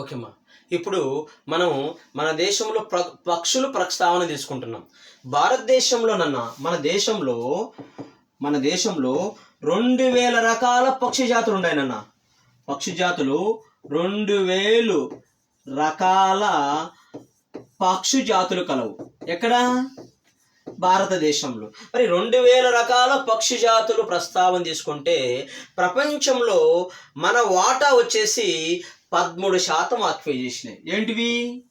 ఓకేమ్మా. ఇప్పుడు మనం మన దేశంలో ప్ర పక్షులు ప్రస్తావన తీసుకుంటున్నాం. భారతదేశంలోనన్నా మన దేశంలో మన దేశంలో రెండు వేల రకాల పక్షి జాతులు ఉన్నాయనన్న. పక్షి జాతులు రెండు వేలు రకాల పక్షి జాతులు కలవు. ఎక్కడ? భారతదేశంలో. మరి రెండు వేల రకాల పక్షి జాతులు ప్రస్తావన తీసుకుంటే ప్రపంచంలో మన వాటా వచ్చేసి పదమూడు శాతం ఆక్యుపై చేసినాయి. ఏంటివి?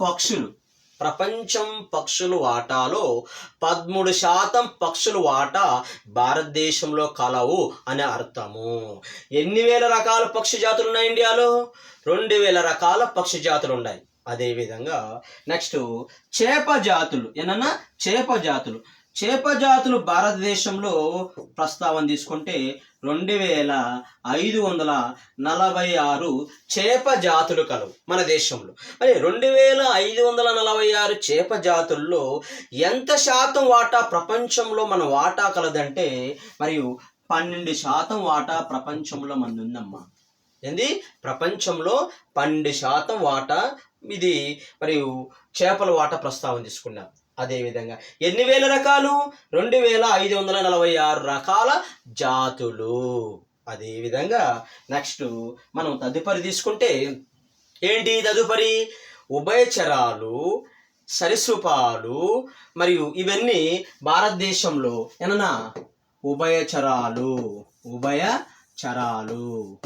పక్షులు. ప్రపంచం పక్షుల వాటాలో పదమూడు శాతం పక్షుల వాటా భారతదేశంలో కలవు అని అర్థము. ఎన్ని వేల రకాల పక్షి జాతులు ఉన్నాయి ఇండియాలో? రెండు వేల రకాల పక్షి జాతులు ఉన్నాయి. అదేవిధంగా నెక్స్ట్ చేప జాతులు. ఏనన్నా? చేప జాతులు. చేప జాతులు భారతదేశంలో ప్రస్తావన తీసుకుంటే రెండు వేల ఐదు వందల నలభై ఆరు చేప జాతులు కలవు మన దేశంలో. మరి రెండు వేల ఐదు వందల నలభై ఆరు చేప జాతుల్లో ఎంత శాతం వాటా ప్రపంచంలో మన వాటా కలదంటే మరియు పన్నెండు శాతం వాటా ప్రపంచంలో మంది ఉందమ్మా ఏంది? ప్రపంచంలో పన్నెండు శాతం వాటా ఇది మరియు చేపల వాటా ప్రస్తావన తీసుకున్నారు. అదేవిధంగా ఎన్ని వేల రకాలు? రెండు వేల ఐదు వందల నలభై ఆరు రకాల జాతులు. అదేవిధంగా నెక్స్ట్ మనం తదుపరి తీసుకుంటే ఏంటి తదుపరి? ఉభయచరాలు సరీసృపాలు మరియు ఇవన్నీ భారతదేశంలో ఏమన్నా ఉభయచరాలు ఉభయచరాలు.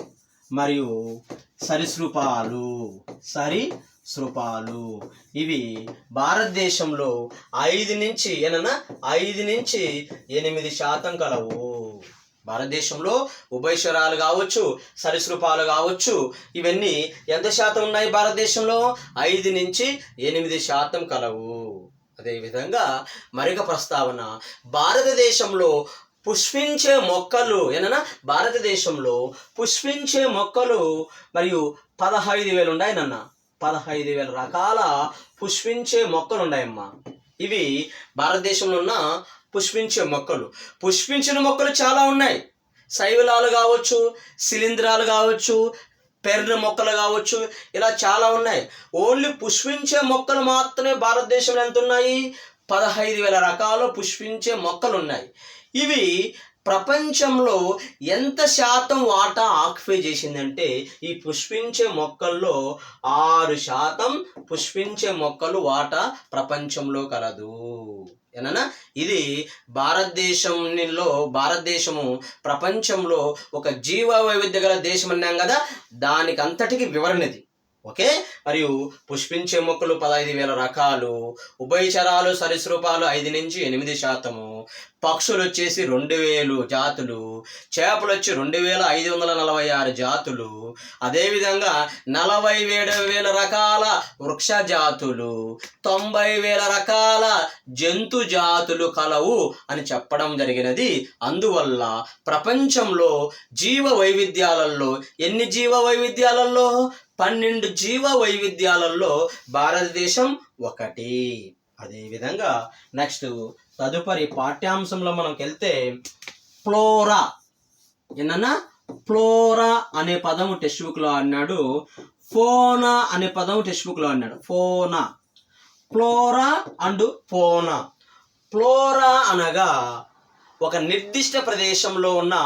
మరియు సరీసృపాలు సరి సృపాలు ఇవి భారతదేశంలో ఐదు నుంచి ఏనన్నా ఐదు నుంచి ఎనిమిది శాతం కలవు. భారతదేశంలో ఉభయశ్వరాలు కావచ్చు సరీసృపాలు కావచ్చు ఇవన్నీ ఎంత శాతం ఉన్నాయి భారతదేశంలో? ఐదు నుంచి ఎనిమిది శాతం కలవు. అదేవిధంగా మరొక ప్రస్తావన భారతదేశంలో పుష్పించే మొక్కలు ఏనన్నా? భారతదేశంలో పుష్పించే మొక్కలు మరియు పదహైదు వేలు ఉన్నాయనన్న పదహైదు వేల రకాల పుష్పించే మొక్కలు ఉన్నాయమ్మా ఇవి భారతదేశంలో ఉన్న పుష్పించే మొక్కలు. పుష్పించిన మొక్కలు చాలా ఉన్నాయి. శైవలాలు కావచ్చు శిలీంధ్రాలు కావచ్చు పెర్ర మొక్కలు కావచ్చు ఇలా చాలా ఉన్నాయి. ఓన్లీ పుష్పించే మొక్కలు మాత్రమే భారతదేశంలో ఎంత ఉన్నాయి? పదహైదు వేల రకాల పుష్పించే మొక్కలు ఉన్నాయి. ఇవి ప్రపంచంలో ఎంత శాతం వాటా ఆక్యుపై చేసిందంటే ఈ పుష్పించే మొక్కల్లో ఆరు శాతం పుష్పించే మొక్కలు వాటా ప్రపంచంలో కలదు. ఏనా ఇది భారతదేశంలో భారతదేశము ప్రపంచంలో ఒక జీవ వైవిధ్య గల దేశం అన్నాం కదా దానికి అంతటికి వివరణ ఇది. ఓకే? మరియు పుష్పించే మొక్కలు పదహైదు వేల రకాలు ఉభయచరాలు సరీసృపాలు ఐదు నుంచి ఎనిమిది శాతము పక్షులు వచ్చేసి రెండు వేలు జాతులు చేపలు వచ్చి రెండు వేల ఐదు వందల నలభై ఆరు జాతులు అదేవిధంగా నలభై ఏడు వేల రకాల వృక్ష జాతులు తొంభై వేల రకాల జంతు జాతులు కలవు అని చెప్పడం జరిగినది. అందువల్ల ప్రపంచంలో జీవ వైవిధ్యాలలో ఎన్ని జీవ వైవిధ్యాలలో పన్నెండు జీవ వైవిధ్యాలలో భారతదేశం ఒకటి. అదేవిధంగా నెక్స్ట్ తదుపరి పాఠ్యాంశంలో మనకి వెళ్తే ఫ్లోరా. ఏంటన్నా ఫ్లోరా అనే పదము టెక్స్ట్ బుక్లో అన్నాడు ఫోనా అనే పదము టెక్స్ట్ బుక్లో అన్నాడు ఫోనా. ఫ్లోరా అండ్ ఫోనా. ఫ్లోరా అనగా ఒక నిర్దిష్ట ప్రదేశంలో ఉన్న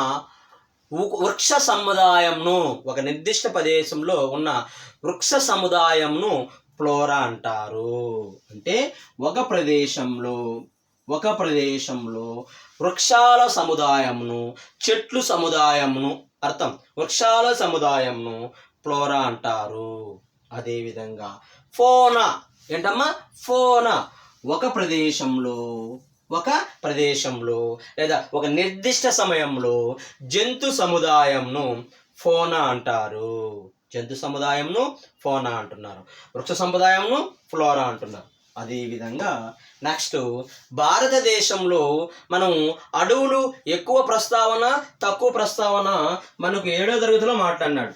వృక్ష సముదాయంను ఒక నిర్దిష్ట ప్రదేశంలో ఉన్న వృక్ష సముదాయంను ఫ్లోరా అంటారు. అంటే ఒక ప్రదేశంలో ఒక ప్రదేశంలో వృక్షాల సముదాయంను చెట్లు సముదాయంను అర్థం వృక్షాల సముదాయంను ఫ్లోరా అంటారు. అదేవిధంగా ఫోనా ఏంటమ్మా? ఫోనా ఒక ప్రదేశంలో ఒక ప్రదేశంలో లేదా ఒక నిర్దిష్ట సమయంలో జంతు సముదాయంను ఫోనా అంటారు. జంతు సముదాయంను ఫోనా అంటున్నారు. వృక్ష సముదాయంను ఫ్లోరా అంటున్నారు. అదేవిధంగా నెక్స్ట్ భారతదేశంలో మనం అడవులు ఎక్కువ ప్రస్తావన తక్కువ ప్రస్తావన మనకు ఏడో తరగతిలో మాట్లాడినాడు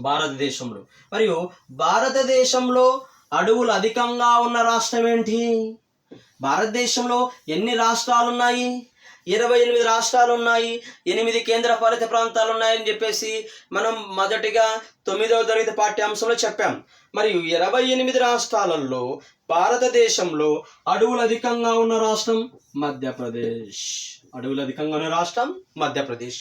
భారతదేశంలో. మరియు భారతదేశంలో అడవులు అధికంగా ఉన్న రాష్ట్రం ఏంటి? భారతదేశంలో ఎన్ని రాష్ట్రాలు ఉన్నాయి ఇరవై ఎనిమిది రాష్ట్రాలు ఉన్నాయి ఎనిమిది కేంద్ర పాలిత ప్రాంతాలు ఉన్నాయని చెప్పేసి మనం మొదటిగా తొమ్మిదవ తరగతి పాఠ్యాంశంలో చెప్పాం. మరియు ఇరవై ఎనిమిది రాష్ట్రాలలో భారతదేశంలో అడవులు అధికంగా ఉన్న రాష్ట్రం మధ్యప్రదేశ్. అడవులు అధికంగా ఉన్న రాష్ట్రం మధ్యప్రదేశ్.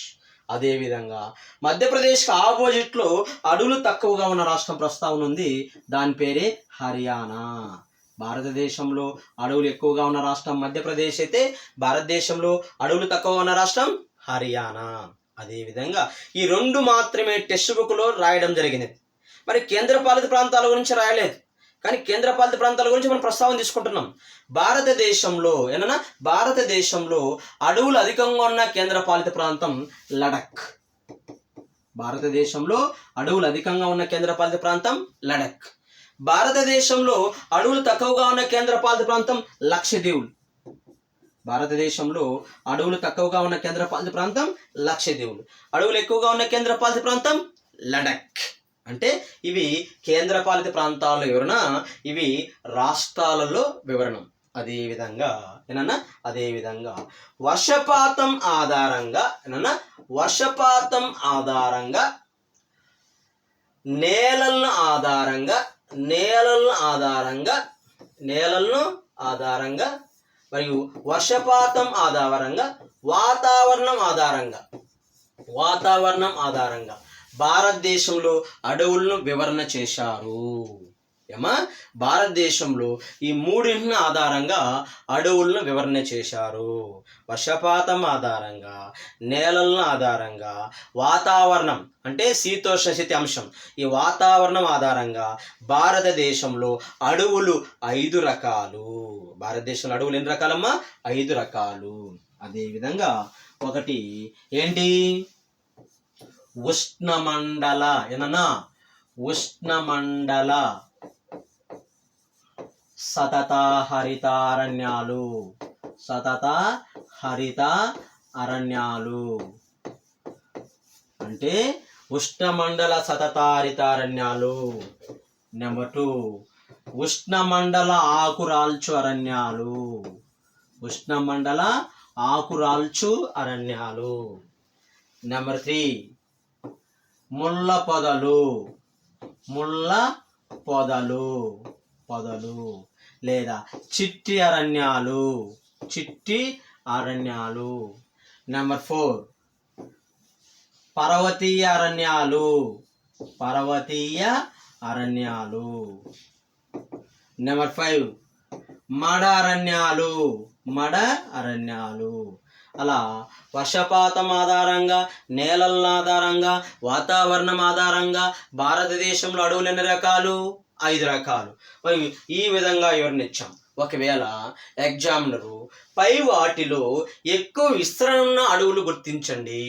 అదేవిధంగా మధ్యప్రదేశ్కి ఆపోజిట్లో అడవులు తక్కువగా ఉన్న రాష్ట్రం ప్రస్తావన ఉంది. దాని పేరే హర్యానా. భారతదేశంలో అడవులు ఎక్కువగా ఉన్న రాష్ట్రం మధ్యప్రదేశ్ అయితే భారతదేశంలో అడవులు తక్కువ ఉన్న రాష్ట్రం హర్యానా. అదేవిధంగా ఈ రెండు మాత్రమే టెక్స్ట్ బుక్లో రాయడం జరిగింది. మరి కేంద్రపాలిత ప్రాంతాల గురించి రాయలేదు. కానీ కేంద్రపాలిత ప్రాంతాల గురించి మనం ప్రస్తావన తీసుకుంటున్నాం. భారతదేశంలో ఏమన్నా? భారతదేశంలో అడవులు అధికంగా ఉన్న కేంద్రపాలిత ప్రాంతం లడక్. భారతదేశంలో అడవులు అధికంగా ఉన్న కేంద్రపాలిత ప్రాంతం లడక్. భారతదేశంలో అడవులు తక్కువగా ఉన్న కేంద్రపాలిత ప్రాంతం లక్షద్వీప్ భారతదేశంలో అడవులు తక్కువగా ఉన్న కేంద్రపాలిత ప్రాంతం లక్షద్వీపులు. అడవులు ఎక్కువగా ఉన్న కేంద్రపాలిత ప్రాంతం లడక్. అంటే ఇవి కేంద్రపాలిత ప్రాంతాల వివరణ ఇవి రాష్ట్రాలలో వివరణం. అదే విధంగా ఏనన్నా? అదే విధంగా. వర్షపాతం ఆధారంగా ఏనన్నా? వర్షపాతం ఆధారంగా నేలలను ఆధారంగా నేలలను ఆధారంగా నేలలను ఆధారంగా మరియు వర్షపాతం ఆధారంగా వాతావరణం ఆధారంగా వాతావరణం ఆధారంగా భారతదేశంలో అడవులను వివరణ చేశారు. ఏమా భారతదేశంలో ఈ మూడింటిని ఆధారంగా అడవులను వివరణ చేశారు. వర్షపాతం ఆధారంగా నేలలను ఆధారంగా వాతావరణం అంటే శీతోష్ణ స్థితి అంశం. ఈ వాతావరణం ఆధారంగా భారతదేశంలో అడవులు ఐదు రకాలు. భారతదేశంలో అడవులు ఎన్ని రకాలమ్మా? ఐదు రకాలు. అదేవిధంగా ఒకటి ఏంటి? ఉష్ణమండల. ఏమన్నా? ఉష్ణమండల. సతత హరితారణ్యాలు సతత హరిత అరణ్యాలు అంటే ఉష్ణమండల సతత హరితారణ్యాలు నెంబర్ టూ. ఉష్ణమండల ఆకురాల్చు అరణ్యాలు. ఉష్ణమండల ఆకురాల్చు అరణ్యాలు. Number three. ముళ్ళ పొదలు. ముళ్ళ పొదలు. పొదలు. లేదా చిట్టి అరణ్యాలు. చిట్టి అరణ్యాలు. నెంబర్ ఫోర్ పర్వతీయ అరణ్యాలు. పర్వతీయ అరణ్యాలు. నెంబర్ ఫైవ్ మడ అరణ్యాలు. మడ అరణ్యాలు. అలా వర్షపాతం ఆధారంగా నేలల ఆధారంగా వాతావరణం ఆధారంగా భారతదేశంలో అడవులు ఎన్ని రకాలు? ఐదు రకాలు. మరి ఈ విధంగా వివరణించాం ఒకవేళ ఎగ్జామినరు పై వాటిలో ఎక్కువ విస్తరణ ఉన్న అడవులు గుర్తించండి.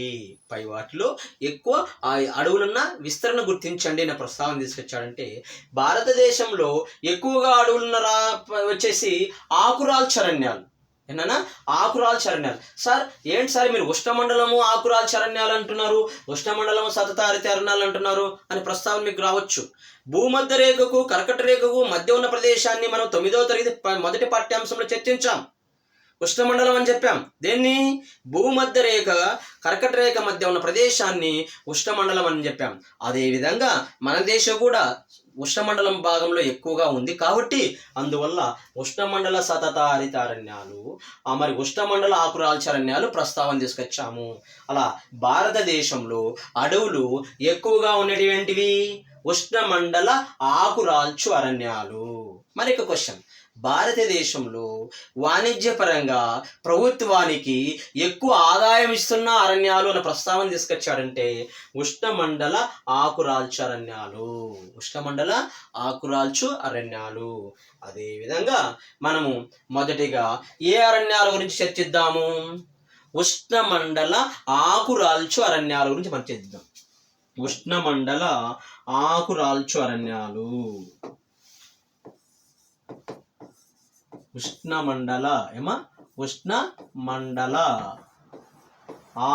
పై వాటిలో ఎక్కువ అడుగులున్న అడవులున్న విస్తరణ గుర్తించండి అనే ప్రస్తావన తీసుకొచ్చాడంటే భారతదేశంలో ఎక్కువగా అడవులున్న రా వచ్చేసి ఆకురాల్ చరణ్యాలు ఏంటన్నా ఆకురాల్ చరణ్యాలు సార్ ఏంటి సార్ మీరు ఉష్ణమండలము ఆకురాల్ చరణ్యాలు అంటున్నారు? ఉష్ణమండలము సతత హరిత అరణ్యాలు అంటున్నారు అని ప్రస్తావన మీకు రావచ్చు. భూమధ్య రేఖకు కర్కట రేఖకు మధ్య ఉన్న ప్రదేశాన్ని మనం తొమ్మిదవ తరగతి మొదటి పాఠ్యాంశంలో చర్చించాం. ఉష్ణమండలం అని చెప్పాం. దేన్ని? భూమధ్య రేఖ కర్కట రేఖ మధ్య ఉన్న ప్రదేశాన్ని ఉష్ణమండలం అని చెప్పాం. అదేవిధంగా మన దేశం కూడా ఉష్ణమండలం భాగంలో ఎక్కువగా ఉంది కాబట్టి అందువల్ల ఉష్ణమండల సతత హరితారణ్యాలు ఆ మరి ఉష్ణమండల ఆకురాల్చరణ్యాలు ప్రస్తావన తీసుకొచ్చాము. అలా భారతదేశంలో అడవులు ఎక్కువగా ఉండేటివి ఉష్ణమండల ఆకురాల్చు అరణ్యాలు. మరొక క్వశ్చన్. భారతదేశంలో వాణిజ్యపరంగా ప్రభుత్వానికి ఎక్కువ ఆదాయం ఇస్తున్న అరణ్యాలు అనే ప్రస్తావన తీసుకొచ్చాడంటే ఉష్ణమండల ఆకురాల్చు అరణ్యాలు ఉష్ణమండల ఆకురాల్చు అరణ్యాలు. అదేవిధంగా మనము మొదటిగా ఏ అరణ్యాల గురించి చర్చిద్దాము? ఉష్ణమండల ఆకురాల్చు అరణ్యాల గురించి మనం చర్చిద్దాం. ఉష్ణమండల ఆకురాల్చు అరణ్యాలు. ఉష్ణమండల ఏమా? ఉష్ణ మండల ఆ